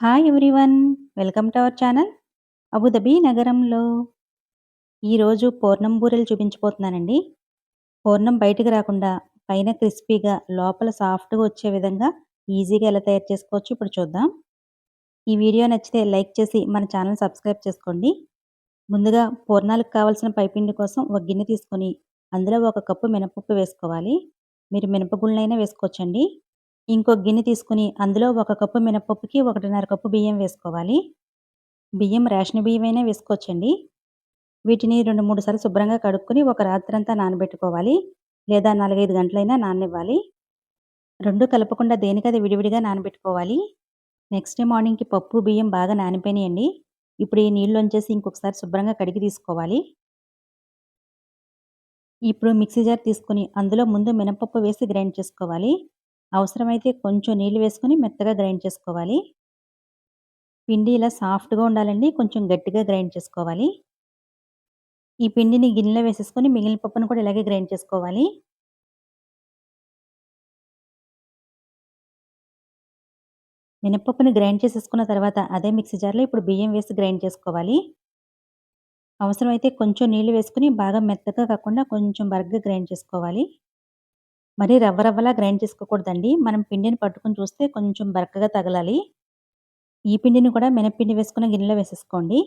Hi everyone welcome to our channel Abu Dhabi నగరంలో. ఈరోజు పూర్ణం బూరెలు చూపించబోతున్నానండి. పూర్ణం బయటకు రాకుండా పైన క్రిస్పీగా లోపల సాఫ్ట్గా వచ్చే విధంగా ఈజీగా ఎలా తయారు చేసుకోవచ్చు ఇప్పుడు చూద్దాం. ఈ వీడియో నచ్చితే లైక్ చేసి మన ఛానల్ సబ్స్క్రైబ్ చేసుకోండి. ముందుగా పూర్ణాలకు కావాల్సిన పైపిండి కోసం ఒక గిన్నె తీసుకొని అందులో ఒక కప్పు మినపప్పు వేసుకోవాలి. మీరు మినపగుళ్ళైనా వేసుకోవచ్చండి. ఇంకో గిన్నె తీసుకుని అందులో ఒక కప్పు మినపప్పుకి ఒకటిన్నర కప్పు బియ్యం వేసుకోవాలి. బియ్యం రేషన్ బియ్యం అయినా వేసుకోవచ్చండి. వీటిని రెండు మూడు సార్లు శుభ్రంగా కడుక్కొని ఒక రాత్రంతా నానబెట్టుకోవాలి. లేదా నాలుగైదు గంటలైనా నాననివ్వాలి. రెండు కలపకుండా దేనికది విడివిడిగా నానబెట్టుకోవాలి. నెక్స్ట్ డే మార్నింగ్కి పప్పు బియ్యం బాగా నానిపోయినాయండి. ఇప్పుడు ఈ నీళ్ళు వచ్చేసి ఇంకొకసారి శుభ్రంగా కడిగి తీసుకోవాలి. ఇప్పుడు మిక్సీ జార్ తీసుకుని అందులో ముందు మినపప్పు వేసి గ్రైండ్ చేసుకోవాలి. అవసరమైతే కొంచెం నీళ్ళు వేసుకొని మెత్తగా గ్రైండ్ చేసుకోవాలి. పిండి ఇలా సాఫ్ట్గా ఉండాలండి కొంచెం గట్టిగా గ్రైండ్ చేసుకోవాలి. ఈ పిండిని గిన్నెలో వేసేసుకొని మిగిలిన పప్పును కూడా ఇలాగే గ్రైండ్ చేసుకోవాలి. మినపప్పుని గ్రైండ్ చేసేసుకున్న తర్వాత అదే మిక్సీ జార్లో ఇప్పుడు బియ్యం వేసి గ్రైండ్ చేసుకోవాలి. అవసరమైతే కొంచెం నీళ్ళు వేసుకుని బాగా మెత్తగా కాకుండా కొంచెం బరగ్గా గ్రైండ్ చేసుకోవాలి. మరి రవ్వ రవ్వలా గ్రైండ్ చేసుకోకూడదండి. మనం పిండిని పట్టుకుని చూస్తే కొంచెం బరకగా తగలాలి. ఈ పిండిని కూడా మినప్పిండి వేసుకుని గిన్నెలో వేసేసుకోండి.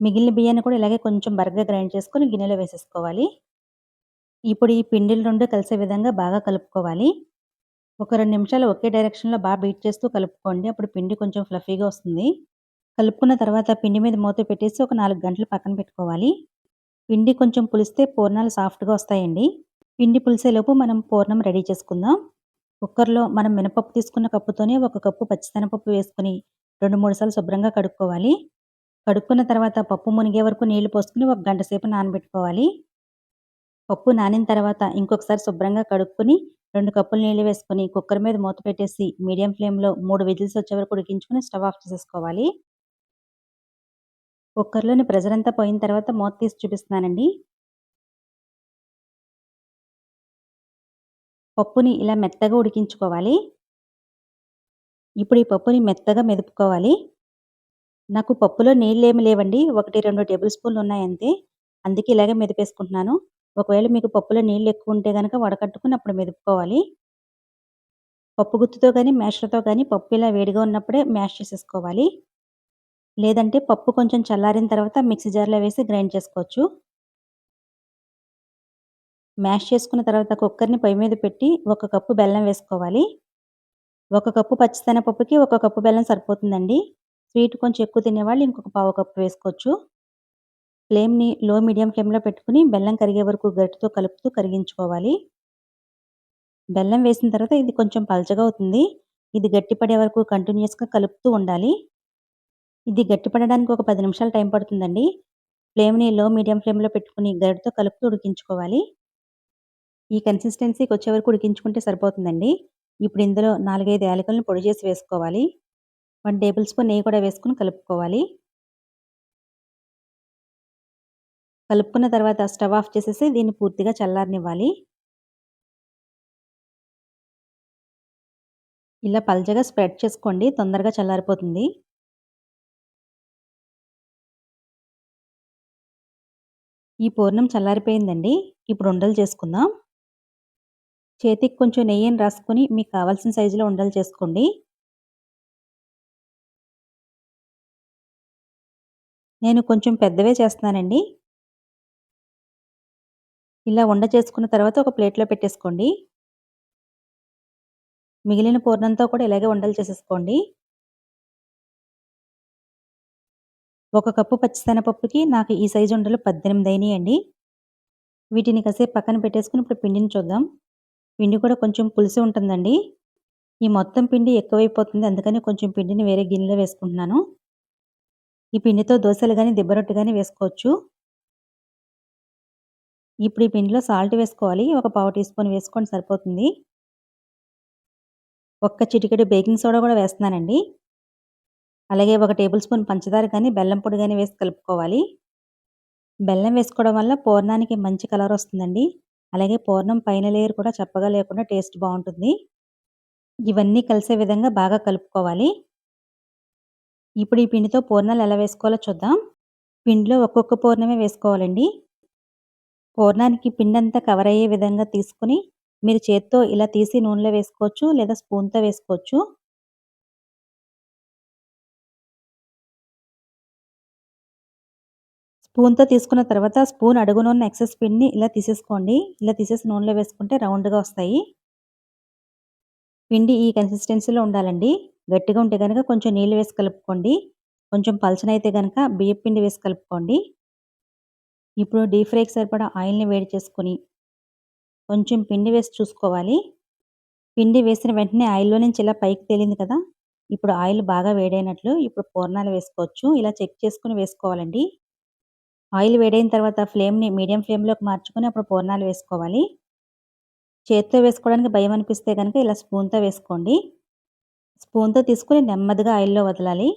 మిగిలిన బియ్యాన్ని కూడా ఇలాగే కొంచెం బరగ్గా గ్రైండ్ చేసుకొని గిన్నెలో వేసేసుకోవాలి. ఇప్పుడు ఈ పిండిలు రెండు కలిసే విధంగా బాగా కలుపుకోవాలి. ఒక రెండు నిమిషాలు ఒకే డైరెక్షన్లో బాగా బీట్ చేస్తూ కలుపుకోండి. అప్పుడు పిండి కొంచెం ఫ్లఫీగా వస్తుంది. కలుపుకున్న తర్వాత పిండి మీద మూత పెట్టేసి ఒక నాలుగు గంటలు పక్కన పెట్టుకోవాలి. పిండి కొంచెం పులిస్తే పూర్ణాలు సాఫ్ట్గా వస్తాయండి. పిండి పులిసేలోపు మనం పూర్ణం రెడీ చేసుకుందాం. కుక్కర్లో మనం మినపప్పు తీసుకున్న కప్పుతోనే ఒక కప్పు పచ్చిశనగపప్పు వేసుకుని రెండు మూడు సార్లు శుభ్రంగా కడుక్కోవాలి. కడుక్కున్న తర్వాత పప్పు మునిగే వరకు నీళ్ళు పోసుకుని ఒక గంట సేపు నానబెట్టుకోవాలి. పప్పు నానిన తర్వాత ఇంకొకసారి శుభ్రంగా కడుక్కుని రెండు కప్పులు నీళ్ళు వేసుకొని కుక్కర్ మీద మూత పెట్టేసి మీడియం ఫ్లేమ్లో మూడు విజిల్స్ వచ్చే వరకు ఉడికించుకుని స్టవ్ ఆఫ్ చేసేసుకోవాలి. కుక్కర్లోని ప్రెజర్ అంతా పోయిన తర్వాత మూత తీసి చూపిస్తున్నానండి. పప్పుని ఇలా మెత్తగా ఉడికించుకోవాలి. ఇప్పుడు ఈ పప్పుని మెత్తగా మెదుపుకోవాలి. నాకు పప్పులో నీళ్ళు ఏమి లేవండి. ఒకటి రెండు టేబుల్ స్పూన్లు ఉన్నాయంతే అందుకే ఇలాగే మెదిపేసుకుంటున్నాను. ఒకవేళ మీకు పప్పులో నీళ్ళు ఎక్కువ ఉంటే కనుక వడకట్టుకుని అప్పుడు మెదుపుకోవాలి. పప్పు గుత్తుతో కానీ మ్యాష్లతో కానీ పప్పు ఇలా వేడిగా ఉన్నప్పుడే మ్యాష్ చేసేసుకోవాలి. లేదంటే పప్పు కొంచెం చల్లారిన తర్వాత మిక్సీ జార్లో వేసి గ్రైండ్ చేసుకోవచ్చు. మ్యాష్ చేసుకున్న తర్వాత కుక్కర్ని పొయ్యి మీద పెట్టి ఒక కప్పు బెల్లం వేసుకోవాలి. ఒక కప్పు పచ్చిశనగపప్పుకి ఒక కప్పు బెల్లం సరిపోతుందండి. స్వీట్ కొంచెం ఎక్కువ తినేవాళ్ళు ఇంకొక పావు కప్పు వేసుకోవచ్చు. ఫ్లేమ్ని లో మీడియం ఫ్లేమ్లో పెట్టుకుని బెల్లం కరిగే వరకు గరిటితో కలుపుతూ కరిగించుకోవాలి. బెల్లం వేసిన తర్వాత ఇది కొంచెం పలచగా అవుతుంది. ఇది గట్టిపడే వరకు కంటిన్యూస్గా కలుపుతూ ఉండాలి. ఇది గట్టిపడడానికి ఒక పది నిమిషాలు టైం పడుతుందండి. ఫ్లేమ్ని లో మీడియం ఫ్లేమ్లో పెట్టుకుని గరిటతో కలుపుతూ ఉడికించుకోవాలి. ఈ కన్సిస్టెన్సీకి వచ్చే వరకు ఉడికించుకుంటే సరిపోతుందండి. ఇప్పుడు ఇందులో నాలుగైదు యాలకులను పొడి చేసి వేసుకోవాలి. వన్ టేబుల్ స్పూన్ నెయ్యి కూడా వేసుకుని కలుపుకోవాలి. కలుపుకున్న తర్వాత స్టవ్ ఆఫ్ చేసేసి దీన్ని పూర్తిగా చల్లారనివ్వాలి. ఇలా పల్చగా స్ప్రెడ్ చేసుకోండి. తొందరగా చల్లారిపోతుంది. ఈ పూర్ణం చల్లారిపోయిందండి. ఇప్పుడు ఉండలు చేసుకుందాం. చేతికి కొంచెం నెయ్యిని రాసుకొని మీకు కావాల్సిన సైజులో ఉండలు చేసుకోండి. నేను కొంచెం పెద్దవే చేస్తున్నానండి. ఇలా ఉండ చేసుకున్న తర్వాత ఒక ప్లేట్లో పెట్టేసుకోండి. మిగిలిన పూర్ణంతో కూడా ఇలాగే ఉండలు చేసేసుకోండి. ఒక కప్పు పచ్చిశనగపప్పుకి నాకు ఈ సైజు ఉండలు పద్దెనిమిది అయినాయండి. వీటిని కాసేపు పక్కన పెట్టేసుకుని ఇప్పుడు పిండిని చూద్దాం. పిండి కూడా కొంచెం పులిసి ఉంటుందండి. ఈ మొత్తం పిండి ఎక్కువైపోతుంది. అందుకని కొంచెం పిండిని వేరే గిన్నెలో వేసుకుంటున్నాను. ఈ పిండితో దోశలు కానీ దిబ్బరొట్టు కానీ వేసుకోవచ్చు. ఇప్పుడు ఈ పిండిలో సాల్ట్ వేసుకోవాలి. ఒక పావు టీ స్పూన్ వేసుకొని సరిపోతుంది. ఒక్క చిటికెడు బేకింగ్ సోడా కూడా వేస్తున్నానండి. అలాగే ఒక టేబుల్ స్పూన్ పంచదార కానీ బెల్లం పొడి కానీ వేసి కలుపుకోవాలి. బెల్లం వేసుకోవడం వల్ల పూర్ణానికి మంచి కలర్ వస్తుందండి. అలాగే పూర్ణం పైన లేయర్ కూడా చప్పగా లేకుండా టేస్ట్ బాగుంటుంది. ఇవన్నీ కలిసే విధంగా బాగా కలుపుకోవాలి. ఇప్పుడు ఈ పిండితో పూర్ణాలు ఎలా వేసుకోవాలో చూద్దాం. పిండిలో ఒక్కొక్క పూర్ణమే వేసుకోవాలండి. పూర్ణానికి పిండి అంతా కవర్ అయ్యే విధంగా తీసుకుని మీరు చేత్తో ఇలా తీసి నూనెలో వేసుకోవచ్చు లేదా స్పూన్తో వేసుకోవచ్చు. స్పూన్తో తీసుకున్న తర్వాత స్పూన్ అడుగునున్న ఎక్సెస్ పిండిని ఇలా తీసేసుకోండి. ఇలా తీసేసి నూనెలో వేసుకుంటే రౌండ్గా వస్తాయి. పిండి ఈ కన్సిస్టెన్సీలో ఉండాలండి. గట్టిగా ఉంటే కనుక కొంచెం నీళ్ళు వేసి కలుపుకోండి. కొంచెం పలచనైతే కనుక బియ్యం పిండి వేసి కలుపుకోండి. ఇప్పుడు డీప్ ఫ్రైకి సరిపడా ఆయిల్ని వేడి చేసుకొని కొంచెం పిండి వేసి చూసుకోవాలి. పిండి వేసిన వెంటనే ఆయిల్లో నుంచి ఇలా పైకి తేలింది కదా! ఇప్పుడు ఆయిల్ బాగా వేడైనట్లు ఇప్పుడు పూర్ణాలు వేసుకోవచ్చు. ఇలా చెక్ చేసుకుని వేసుకోవాలండి. ఆయిల్ వేడైన తర్వాత ఫ్లేమ్ని మీడియం ఫ్లేమ్లోకి మార్చుకొని అప్పుడు పూర్ణాలు వేసుకోవాలి. చేత్తో వేసుకోవడానికి భయం అనిపిస్తే కనుక ఇలా స్పూన్తో వేసుకోండి. స్పూన్తో తీసుకుని నెమ్మదిగా ఆయిల్లో వదలాలి.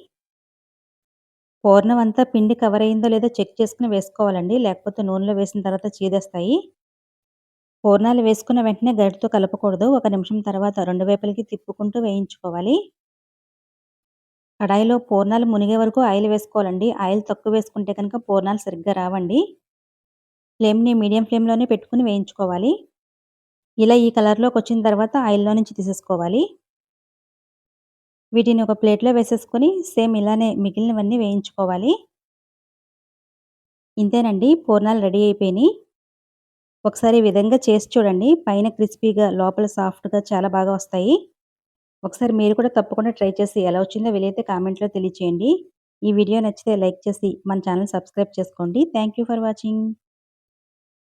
పూర్ణం అంతా పిండి కవర్ అయిందో లేదో చెక్ చేసుకుని వేసుకోవాలండి. లేకపోతే నూనెలో వేసిన తర్వాత చీదేస్తాయి. పూర్ణాలు వేసుకున్న వెంటనే గరిటతో కలపకూడదు. ఒక నిమిషం తర్వాత రెండు వైపులకి తిప్పుకుంటూ వేయించుకోవాలి. కడాయిలో పూర్ణాలు మునిగే వరకు ఆయిల్ వేసుకోవాలండి. ఆయిల్ తక్కువ వేసుకుంటే కనుక పూర్ణాలు సరిగ్గా రావండి. ఫ్లేమ్ని మీడియం ఫ్లేమ్లోనే పెట్టుకుని వేయించుకోవాలి. ఇలా ఈ కలర్లోకి వచ్చిన తర్వాత ఆయిల్లో నుంచి తీసేసుకోవాలి. వీటిని ఒక ప్లేట్లో వేసేసుకొని సేమ్ ఇలానే మిగిలినవన్నీ వేయించుకోవాలి. ఇంతేనండి పూర్ణాలు రెడీ అయిపోయినాయి. ఒకసారి ఈ విధంగా చేసి చూడండి. పైన క్రిస్పీగా లోపల సాఫ్ట్గా చాలా బాగా వస్తాయి. ఒకసారి మీరు కూడా తప్పకుండా ట్రై చేసి ఎలా వచ్చిందో వీలైతే కామెంట్లో తెలియచేయండి. ఈ వీడియో నచ్చితే లైక్ చేసి మన ఛానల్ సబ్స్క్రైబ్ చేసుకోండి. Thank for watching.